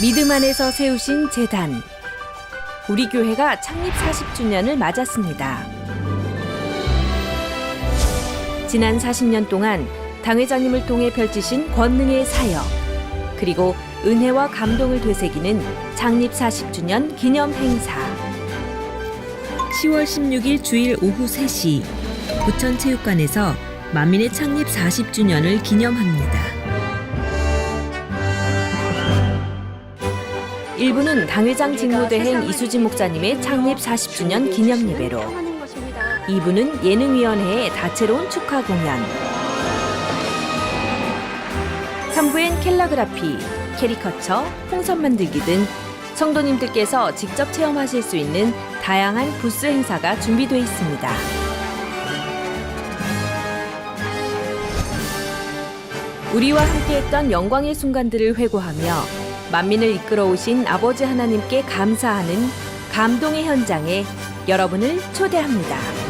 믿음 안에서 세우신 재단. 우리 교회가 창립 40주년을 맞았습니다. 지난 40년 동안 당회장님을 통해 펼치신 권능의 사역, 그리고 은혜와 감동을 되새기는 창립 40주년 기념 행사. 10월 16일 주일 오후 3시 부천체육관에서 만민의 창립 40주년을 기념합니다. 일부는 당회장 직무대행 이수진 목사님의 창립 40주년 기념 예배로, 2부는 예능위원회의 다채로운 축하 공연, 3부엔 캘라그라피, 캐리커처, 풍선 만들기 등 성도님들께서 직접 체험하실 수 있는 다양한 부스 행사가 준비되어 있습니다. 우리와 함께했던 영광의 순간들을 회고하며 만민을 이끌어 오신 아버지 하나님께 감사하는 감동의 현장에 여러분을 초대합니다.